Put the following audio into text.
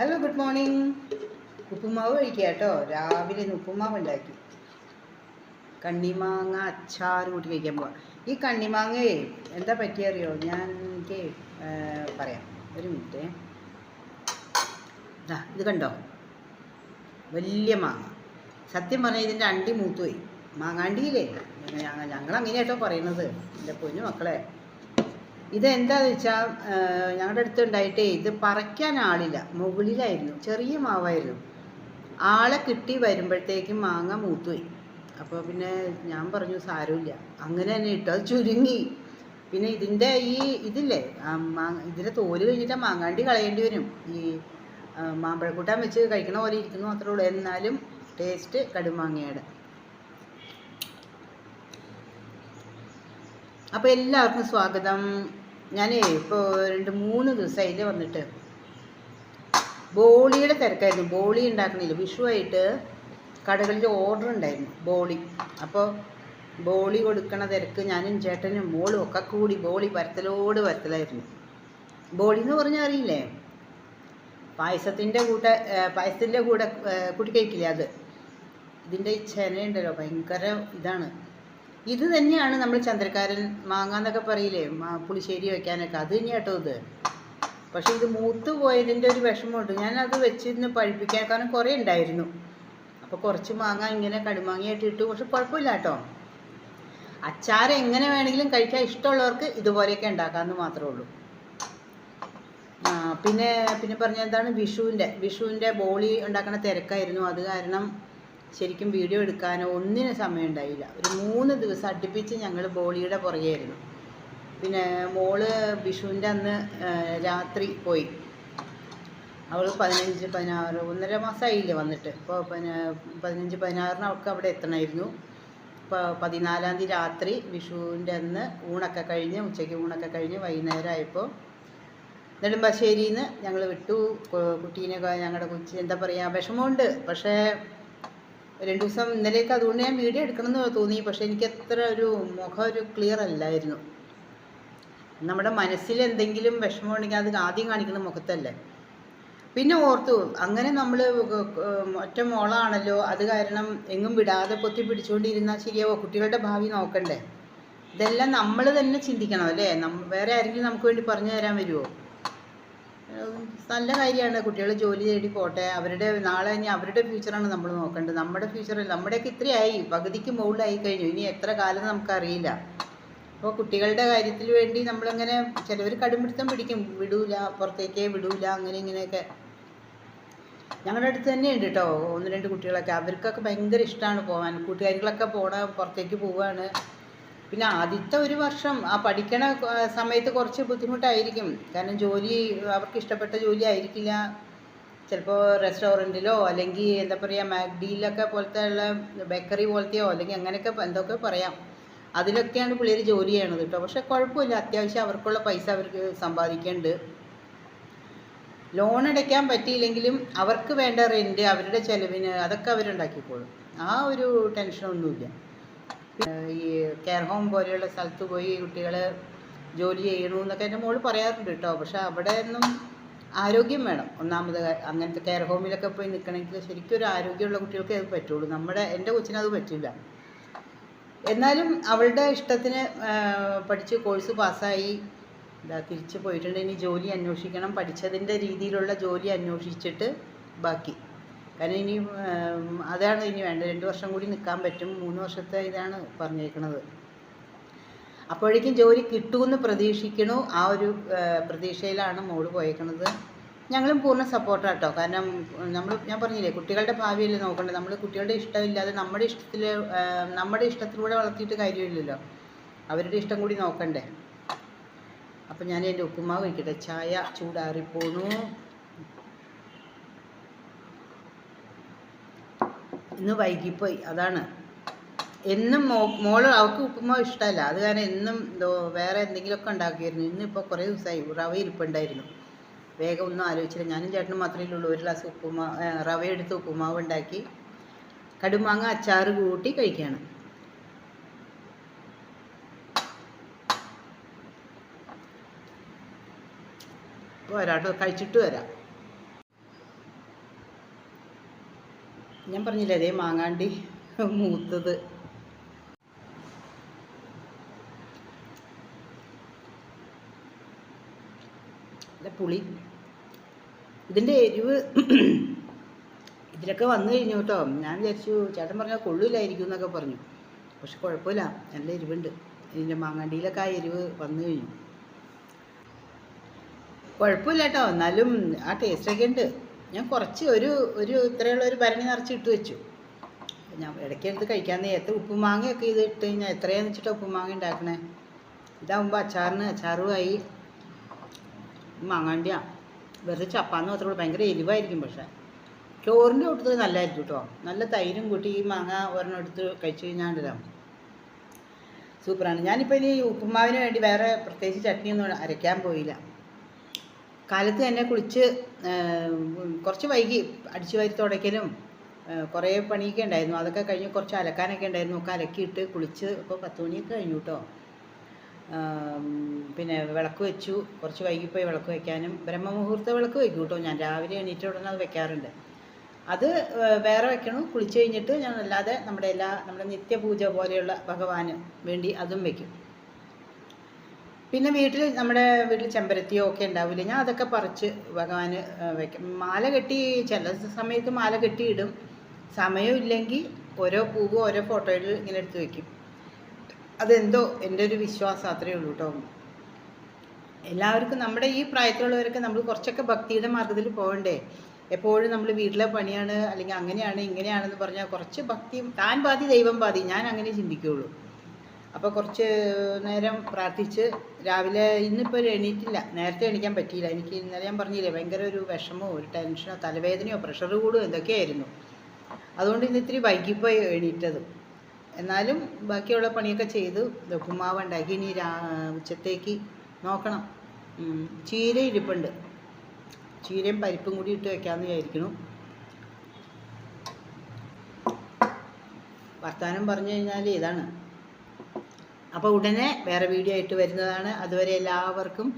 Hello good morning ഉപ്പുമാവ് കഴിക്കുക കേട്ടോ. രാവിലെ ഉപ്പുമാവ് ഉണ്ടാക്കി. കണ്ണിമാങ്ങ അച്ചാറ് കൂട്ടി കഴിക്കാൻ പോവാം. ഈ കണ്ണിമാങ്ങയെ എന്താ പറ്റിയറിയോ? ഞാൻ എനിക്ക് പറയാം. ഒരു മിനിറ്റ്. ഇതാ ഇത് കണ്ടോ? വലിയ മാങ്ങ. സത്യം പറഞ്ഞാൽ ഇതിന്റെ അണ്ടി മൂത്തുപോയി. മാങ്ങാണ്ടിയില്ലേ? ഞങ്ങൾ അങ്ങനെ അങ്ങനെയാട്ടോ പറയുന്നത്. എന്റെ പൊന്നു മക്കളെ. ഇതെന്താന്ന് വെച്ചാൽ ഞങ്ങളുടെ അടുത്ത് ഉണ്ടായിട്ടേ ഇത് പറിക്കാൻ ആളില്ല. മുകളിലായിരുന്നു. ചെറിയ മാവായിരുന്നു. ആളെ കിട്ടി വരുമ്പോഴത്തേക്കും മാങ്ങ മൂത്തുപോയി. അപ്പോൾ പിന്നെ ഞാൻ പറഞ്ഞു സാരമില്ല. അങ്ങനെ തന്നെ ഇട്ടു. അത് ചുരുങ്ങി. പിന്നെ ഇതിന്റെ ഈ ഇതില്ലേ ഇതിന്റെ തോൽ കഴിഞ്ഞിട്ട് മാങ്ങാണ്ടി കളയേണ്ടി വരും. ഈ മാമ്പഴക്കൂട്ടാൻ വെച്ച് കഴിക്കണ പോലെ ഇരിക്കുന്നു മാത്രമേ ഉള്ളൂ. എന്നാലും ടേസ്റ്റ് കടുമാങ്ങയുടെ അപ്പോൾ എല്ലാവർക്കും സ്വാഗതം. ഞാൻ ഇപ്പോൾ രണ്ട് മൂന്ന് ദിവസമായില്ലേ വന്നിട്ട് ബോളിയുടെ തിരക്കായിരുന്നു. ബോളി ഉണ്ടാക്കണില്ല. വിഷുവായിട്ട് കടകളിൽ ഓർഡർ ഉണ്ടായിരുന്നു ബോളി. അപ്പോൾ ബോളി കൊടുക്കണ തിരക്ക് ഞാനും ചേട്ടനും മോളും ഒക്കെ കൂടി ബോളി പരത്തലോട് പരത്തലായിരുന്നു. ബോളി എന്ന് പറഞ്ഞാൽ അറിയില്ലേ? പായസത്തിന്റെ കൂട്ട പായസത്തിന്റെ കൂടെ കൂട്ടി കഴിക്കില്ലേ അത്? ഇതിന്റെ ചെനയുണ്ടല്ലോ ഭയങ്കര ഇതാണ്. ഇത് തന്നെയാണ് നമ്മൾ ചന്ദ്രക്കാരൻ മാങ്ങ എന്നൊക്കെ പറയില്ലേ? പുളിശ്ശേരി വെക്കാനൊക്കെ. അത് തന്നെയാ കേട്ടോ ഇത്. പക്ഷെ ഇത് മൂത്ത് പോയതിന്റെ ഒരു വിഷമമുണ്ട്. അത് വെച്ചിരുന്ന് പഴിപ്പിക്കാൻ കാരണം കുറേ ഉണ്ടായിരുന്നു. അപ്പോൾ കുറച്ച് മാങ്ങ ഇങ്ങനെ കടുമാങ്ങയായിട്ട് ഇട്ടു. പക്ഷെ കുഴപ്പമില്ല കേട്ടോ. അച്ചാർ എങ്ങനെ വേണമെങ്കിലും കഴിക്കാൻ ഇഷ്ടമുള്ളവർക്ക് ഇതുപോലെയൊക്കെ ഉണ്ടാക്കാമെന്ന് മാത്രമേ ഉള്ളൂ. പിന്നെ പിന്നെ പറഞ്ഞ എന്താണ്? വിഷുവിന്റെ വിഷുവിന്റെ ബോളി ഉണ്ടാക്കുന്ന തിരക്കായിരുന്നു. അത് കാരണം ശരിക്കും വീഡിയോ എടുക്കാനോ ഒന്നിനും സമയം ഉണ്ടായില്ല ഒരു മൂന്ന് ദിവസം അടുപ്പിച്ച് ഞങ്ങൾ ബോളിയുടെ പുറകെയായിരുന്നു. പിന്നെ മോൾ വിഷുവിന്റെ അന്ന് രാത്രി പോയി. അവൾ പതിനഞ്ച് പതിനാറ് ഒന്നര മാസമായില്ലേ വന്നിട്ട്. ഇപ്പോൾ പിന്നെ പതിനഞ്ച് പതിനാറിന് അവൾക്ക് അവിടെ എത്തണമായിരുന്നു. ഇപ്പോൾ പതിനാലാം തീയതി രാത്രി വിഷുവിന്റെ അന്ന് ഊണൊക്കെ കഴിഞ്ഞ് ഉച്ചയ്ക്ക് ഊണൊക്കെ കഴിഞ്ഞ് വൈകുന്നേരം ആയപ്പോൾ നെടുമ്പാശ്ശേരിയിൽ നിന്ന് ഞങ്ങൾ വിട്ടു കുട്ടീനെ ഞങ്ങളുടെ കൊച്ചി എന്താ പറയുക വിഷമമുണ്ട്. പക്ഷേ രണ്ട് ദിവസം ഇന്നലെയൊക്കെ അതുകൊണ്ട് ഞാൻ വീഡിയോ എടുക്കണമെന്ന് തോന്നി. പക്ഷേ എനിക്ക് അത്ര ഒരു മുഖം ഒരു ക്ലിയർ അല്ലായിരുന്നു. നമ്മുടെ മനസ്സിൽ എന്തെങ്കിലും വിഷമമുണ്ടെങ്കിൽ അത് ആദ്യം കാണിക്കുന്ന മുഖത്തല്ലേ? പിന്നെ ഓർത്തു അങ്ങനെ നമ്മൾ ഒറ്റ മോളാണല്ലോ. അത് കാരണം എങ്ങും വിടാതെ പൊത്തി പിടിച്ചുകൊണ്ടിരുന്നാൽ ശരിയാവോ? കുട്ടികളുടെ ഭാവി നോക്കണ്ടേ? ഇതെല്ലാം നമ്മൾ തന്നെ ചിന്തിക്കണം അല്ലേ? വേറെ ആരെങ്കിലും നമുക്ക് വേണ്ടി പറഞ്ഞു തരാൻ വരുമോ നല്ല കാര്യമാണ് കുട്ടികൾ ജോലി തേടി പോട്ടെ. അവരുടെ നാളെ ഇനി അവരുടെ ഫ്യൂച്ചറാണ് നമ്മൾ നോക്കേണ്ടത്. നമ്മുടെ ഫ്യൂച്ചർ നമ്മുടെയൊക്കെ ഇത്രയായി പകുതിക്ക് മുകളിലായി കഴിഞ്ഞു. ഇനി എത്ര കാലം നമുക്കറിയില്ല. അപ്പോൾ കുട്ടികളുടെ കാര്യത്തിൽ വേണ്ടി നമ്മളിങ്ങനെ ചിലവർ കടുംപിടുത്തം പിടിക്കും. വിടൂല പുറത്തേക്കേ വിടൂല അങ്ങനെ ഇങ്ങനെയൊക്കെ. ഞങ്ങളുടെ അടുത്ത് തന്നെ ഉണ്ട് കേട്ടോ ഒന്ന് രണ്ട് കുട്ടികളൊക്കെ. അവർക്കൊക്കെ ഭയങ്കര ഇഷ്ടമാണ് പോകാൻ. കൂട്ടുകാരികളൊക്കെ പോണ പുറത്തേക്ക് പോവുകയാണ് പിന്നെ ആദ്യത്തെ ഒരു വർഷം ആ പഠിക്കണ സമയത്ത് കുറച്ച് ബുദ്ധിമുട്ടായിരിക്കും. കാരണം ജോലി അവർക്ക് ഇഷ്ടപ്പെട്ട ജോലി ആയിരിക്കില്ല. ചിലപ്പോൾ റെസ്റ്റോറന്റിലോ അല്ലെങ്കിൽ എന്താ പറയുക മാഗ്ഡിയിലൊക്കെ പോലത്തെ ഉള്ള ബേക്കറി പോലത്തെയോ അല്ലെങ്കിൽ അങ്ങനെയൊക്കെ എന്തൊക്കെ പറയാം. അതിലൊക്കെയാണ് പിള്ളേർ ജോലി ചെയ്യണത് കേട്ടോ പക്ഷെ കുഴപ്പമില്ല. അത്യാവശ്യം അവർക്കുള്ള പൈസ അവർക്ക് സമ്പാദിക്കുന്നുണ്ട് ലോൺ അടയ്ക്കാൻ പറ്റിയില്ലെങ്കിലും അവർക്ക് വേണ്ട റെന്റ് അവരുടെ ചിലവിന് അതൊക്കെ അവരുണ്ടാക്കിക്കോളും. ആ ഒരു ടെൻഷനൊന്നുമില്ല. ഈ കെയർ ഹോം പോലെയുള്ള സ്ഥലത്ത് പോയി കുട്ടികൾ ജോലി ചെയ്യണു എന്നൊക്കെ എന്റെ മോൾ പറയാറുണ്ട് കേട്ടോ. പക്ഷെ അവിടെ ഒന്നും ആരോഗ്യം വേണം. ഒന്നാമത് അങ്ങനത്തെ കെയർ ഹോമിലൊക്കെ പോയി നിൽക്കണമെങ്കിൽ ശരിക്കും ഒരു ആരോഗ്യമുള്ള കുട്ടികൾക്ക് അത് പറ്റുള്ളൂ. നമ്മുടെ എന്റെ കൊച്ചിന് അത് പറ്റില്ല. എന്നാലും അവളുടെ ഇഷ്ടത്തിന് പഠിച്ച് കോഴ്സ് പാസ്സായി. ഇതാ തിരിച്ച് പോയിട്ടുണ്ട്. ഇനി ജോലി അന്വേഷിക്കണം. പഠിച്ചതിന്റെ രീതിയിലുള്ള ജോലി അന്വേഷിച്ചിട്ട് ബാക്കി. കാരണം ഇനി അതാണ് ഇനി വേണ്ടത്. രണ്ട് വർഷം കൂടി നിൽക്കാൻ പറ്റും. മൂന്ന് വർഷത്തെ ഇതാണ് പറഞ്ഞേക്കണത്. അപ്പോഴേക്കും ജോലി കിട്ടുമെന്ന് പ്രതീക്ഷിക്കണു. ആ ഒരു പ്രതീക്ഷയിലാണ് മോൾ പോയേക്കുന്നത് ഞങ്ങളും പൂർണ സപ്പോർട്ടാണ് കാരണം നമ്മൾ ഞാൻ പറഞ്ഞില്ലേ കുട്ടികളുടെ ഭാവിയല്ലേ നോക്കേണ്ടത് നമ്മൾ കുട്ടികളുടെ ഇഷ്ടമില്ലാതെ നമ്മുടെ ഇഷ്ടത്തിൽ നമ്മുടെ ഇഷ്ടത്തിലൂടെ വളർത്തിയിട്ട് കാര്യമില്ലല്ലോ. അവരുടെ ഇഷ്ടം കൂടി നോക്കണ്ടേ? അപ്പം ഞാൻ എന്റെ ഉപ്പുമാവ് കഴിക്കട്ടെ. ചായ ചൂടാറിപ്പോണു. ഇന്ന് വൈകിപ്പോയി അതാണ്. എന്നും മോൾ അവൾക്ക് ഉപ്പുമാവ് ഇഷ്ടമല്ല. അത് കാരണം എന്നും എന്തോ വേറെ എന്തെങ്കിലുമൊക്കെ ഉണ്ടാക്കിയിരുന്നു. ഇന്നിപ്പോൾ കുറേ ദിവസമായി റവ ഇരിപ്പുണ്ടായിരുന്നു. വേഗം ഒന്നും ആലോചിച്ചില്ല. ഞാനും ചേട്ടനും മാത്രമേ ഉള്ളൂ. ഒരു ഗ്ലാസ് ഉപ്പുമാവ് റവ എടുത്ത് ഉപ്പുമാവ് ഉണ്ടാക്കി കടുമാങ്ങ അച്ചാർ കൂട്ടി കഴിക്കുകയാണ്. കേട്ടോ കഴിച്ചിട്ട് വരാം. ഞാൻ പറഞ്ഞില്ലേ അതേ മാങ്ങാണ്ടി മൂത്തത്. പുളി. ഇതിന്റെ എരിവ് ഇതിലൊക്കെ വന്നു കഴിഞ്ഞു കേട്ടോ. ഞാൻ വിചാരിച്ചു ചേട്ടൻ പറഞ്ഞാൽ കൊള്ളില്ലായിരിക്കും എന്നൊക്കെ പറഞ്ഞു. പക്ഷെ കുഴപ്പമില്ല നല്ല എരിവുണ്ട്. ഇതിന്റെ മാങ്ങാണ്ടിയിലൊക്കെ ആ എരിവ് വന്നു കഴിഞ്ഞു. കുഴപ്പമില്ല കേട്ടോ. എന്നാലും ആ ടേസ്റ്റൊക്കെ ഉണ്ട്. ഞാൻ കുറച്ച് ഒരു ഒരു ഇത്രയുള്ള ഒരു ഭരണി നിറച്ച് ഇട്ട് വെച്ചു. ഞാൻ ഇടയ്ക്ക് എടുത്ത് കഴിക്കാൻ എത്ര ഉപ്പുമാങ്ങയൊക്കെ ഇത് ഇട്ട് കഴിഞ്ഞാൽ എത്രയാന്ന് വെച്ചിട്ട് ഉപ്പുമാങ്ങ ഉണ്ടാക്കണേ? ഇതാകുമ്പോൾ അച്ചാറിന് അച്ചാറുമായി മാങ്ങാണ്ടിയാ. വെറുതെ ചപ്പാന്ന് മാത്രമേ ഭയങ്കര എരിവായിരിക്കും പക്ഷേ. ചോറിന്റെ കൂട്ടത്തിൽ നല്ലതായിരിക്കും കേട്ടോ നല്ല തൈരും കൂട്ടി ഈ മാങ്ങ ഒരെണ്ണം എടുത്ത് കഴിച്ചു കഴിഞ്ഞാണ്ടല്ലോ. സൂപ്പറാണ്. ഞാനിപ്പോൾ ഇനി ഉപ്പുമാവിന് വേണ്ടി വേറെ പ്രത്യേകിച്ച് ചട്നിയൊന്നും അരയ്ക്കാൻ പോയില്ല. കാലത്ത് തന്നെ കുളിച്ച് കുറച്ച് വൈകി അടിച്ചു വാരി തുടയ്ക്കലും കുറേ പണിയൊക്കെ ഉണ്ടായിരുന്നു. അതൊക്കെ കഴിഞ്ഞ് കുറച്ച് അലക്കാനൊക്കെ ഉണ്ടായിരുന്നു. ഒക്കെ അലക്കിയിട്ട് കുളിച്ച് ഇപ്പോൾ പത്ത് മണിയൊക്കെ കഴിഞ്ഞു കേട്ടോ പിന്നെ വിളക്ക് വെച്ചു. കുറച്ച് വൈകിപ്പോയി വിളക്ക് വെക്കാനും. ബ്രഹ്മമുഹൂർത്ത വിളക്ക് വെക്കും കേട്ടോ ഞാൻ രാവിലെ എണീറ്റ ഉടനെ അത് വെക്കാറുണ്ട്. അത് വേറെ വെക്കണം. കുളിച്ച് കഴിഞ്ഞിട്ട് ഞാൻ അല്ലാതെ നമ്മുടെ എല്ലാ നമ്മുടെ നിത്യപൂജ പോലെയുള്ള ഭഗവാന് വേണ്ടി അതും വെക്കും. പിന്നെ വീട്ടിൽ നമ്മുടെ വീട്ടിൽ ചെമ്പരത്തിയോ ഒക്കെ ഉണ്ടാവില്ല ഞാൻ അതൊക്കെ പറിച്ച് ഭഗവാന് വെക്കും. മാല കെട്ടി ചില സമയത്ത് മാല കെട്ടിയിടും. സമയമില്ലെങ്കിൽ ഓരോ പൂവ് ഓരോ ഫോട്ടോയിൽ ഇങ്ങനെ എടുത്ത് വെക്കും. അതെന്തോ എന്റെ ഒരു വിശ്വാസം അത്രയേ ഉള്ളൂ കേട്ടോ എല്ലാവർക്കും നമ്മുടെ ഈ പ്രായത്തിലുള്ളവരൊക്കെ നമ്മൾ കുറച്ചൊക്കെ ഭക്തിയുടെ മാർഗത്തിൽ പോകണ്ടേ എപ്പോഴും നമ്മൾ വീട്ടിലെ പണിയാണ് അല്ലെങ്കിൽ അങ്ങനെയാണ് ഇങ്ങനെയാണെന്ന് പറഞ്ഞാൽ കുറച്ച് ഭക്തി താൻ പാതി ദൈവം പാതി ഞാൻ അങ്ങനെ ചിന്തിക്കുകയുള്ളൂ അപ്പോൾ കുറച്ച് നേരം പ്രാർത്ഥിച്ച് രാവിലെ ഇന്നിപ്പോൾ എണീറ്റില്ല. നേരത്തെ എണീക്കാൻ പറ്റിയില്ല. എനിക്ക് ഇന്നലെ ഞാൻ പറഞ്ഞില്ലേ ഭയങ്കര ഒരു വിഷമോ ഒരു ടെൻഷനോ തലവേദനയോ പ്രഷർ കൂടുമോ എന്തൊക്കെയായിരുന്നു. അതുകൊണ്ട് ഇന്ന് ഇത്തിരി വൈകിപ്പോയി എണീറ്റത്. എന്നാലും ബാക്കിയുള്ള പണിയൊക്കെ ചെയ്ത് ഉപ്പുമാവ് ഉണ്ടാക്കി ഇനി രാ ഉച്ചത്തേക്ക് നോക്കണം. ചീര ഇരിപ്പുണ്ട്. ചീരയും പരിപ്പും കൂടി ഇട്ട് വെക്കാമെന്ന് വിചാരിക്കുന്നു. വർത്താനം പറഞ്ഞു കഴിഞ്ഞാൽ ഇതാണ്. അപ്പോൾ ഉടനെ വേറെ വീഡിയോ ആയിട്ട് വരുന്നതാണ്. അതുവരെ എല്ലാവർക്കും